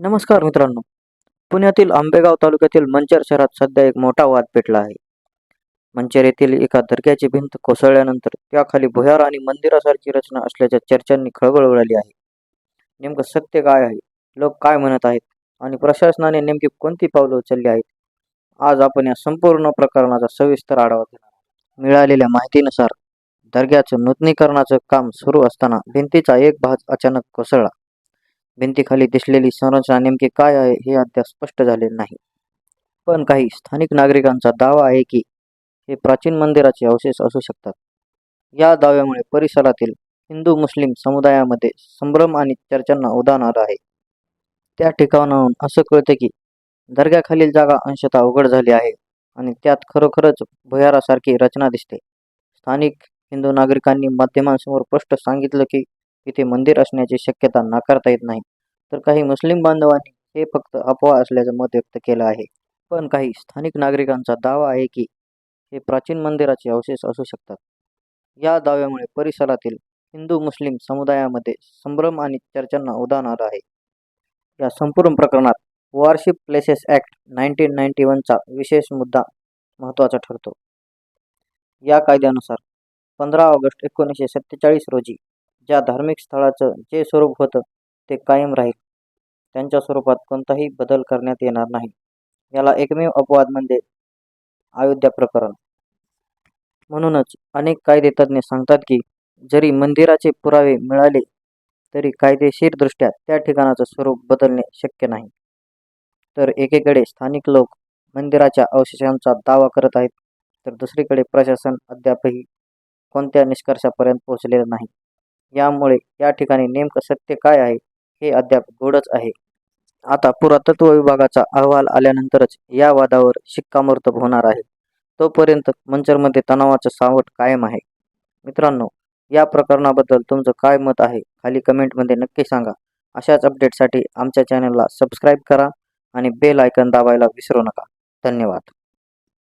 नमस्कार मित्रांनो. पुण्यातील आंबेगाव तालुक्यातील मंचर शहरात सध्या एक मोठा वाद पेटला आहे. मंचर येथील एका दर्ग्याची भिंत कोसळल्यानंतर त्याखाली भुयार आणि मंदिरासारखी रचना असल्याच्या चर्चांनी खळबळ उडाली आहे. नेमकं सत्य काय आहे? लोक काय म्हणत आहेत? आणि प्रशासनाने नेमकी कोणती पावलं उचलली आहेत? आज आपण या संपूर्ण प्रकरणाचा सविस्तर आढावा घेणार मिळालेल्या माहितीनुसार दर्ग्याचं नूतनीकरणाचं काम सुरू असताना भिंतीचा एक भाग अचानक कोसळला. भिंतीखाली दिसलेली संरचना नेमकी काय आहे हे अद्याप स्पष्ट झाले नाही. पण काही स्थानिक नागरिकांचा दावा आहे की हे प्राचीन मंदिराचे अवशेष असू शकतात. या दाव्यामुळे परिसरातील हिंदू मुस्लिम समुदायामध्ये संभ्रम आणि चर्चांना उदाहरण आलं आहे. त्या ठिकाणाहून असं कळतं की दर्ग्याखालील जागा अंशतः उघड झाली आहे आणि त्यात खरोखरच भुयारासारखी रचना दिसते. स्थानिक हिंदू नागरिकांनी माध्यमांसमोर स्पष्ट सांगितलं की इथे मंदिर असण्याची शक्यता नाकारता येत नाही. तर काही मुस्लिम बांधवांनी हे फक्त अफवा असल्याचं मत व्यक्त केलं आहे. पण काही स्थानिक नागरिकांचा दावा आहे की हे प्राचीन मंदिराचे अवशेष असू शकतात. या दाव्यामुळे परिसरातील हिंदू मुस्लिम समुदायामध्ये संभ्रम आणि चर्चांना उदाहरण आलं आहे. या संपूर्ण प्रकरणात worship places act nineteen ninety वनचा विशेष मुद्दा महत्त्वाचा ठरतो. या कायद्यानुसार पंधरा ऑगस्ट एकोणीसशे सत्तेचाळीस रोजी ज्या धार्मिक स्थळाचं जे स्वरूप होतं ते कायम राहील. त्यांच्या स्वरूपात कोणताही बदल करण्यात येणार नाही. याला एकमेव अपवाद म्हणजे अयोध्या प्रकरण. म्हणूनच अनेक कायदेतज्ञ सांगतात की जरी मंदिराचे पुरावे मिळाले तरी कायदेशीरदृष्ट्या त्या ठिकाणाचं स्वरूप बदलणे शक्य नाही. तर एकीकडे स्थानिक लोक मंदिराच्या अवशेषांचा दावा करत आहेत तर दुसरीकडे प्रशासन अद्यापही कोणत्या निष्कर्षापर्यंत पोहोचलेलं नाही. यामुळे या ठिकाणी नेमकं सत्य काय आहे हे अद्याप गोडच आहे. आता पुरातत्व विभागाचा अहवाल आल्यानंतरच या वादावर शिक्कामोर्तब होणार आहे. तोपर्यंत मंचरमध्ये तणावाचं सावट कायम आहे. मित्रांनो या प्रकरणाबद्दल तुमचं काय मत आहे खाली कमेंटमध्ये नक्की सांगा. अशाच अपडेटसाठी आमच्या चॅनलला सबस्क्राईब करा आणि बेल आयकन दाबायला विसरू नका. धन्यवाद.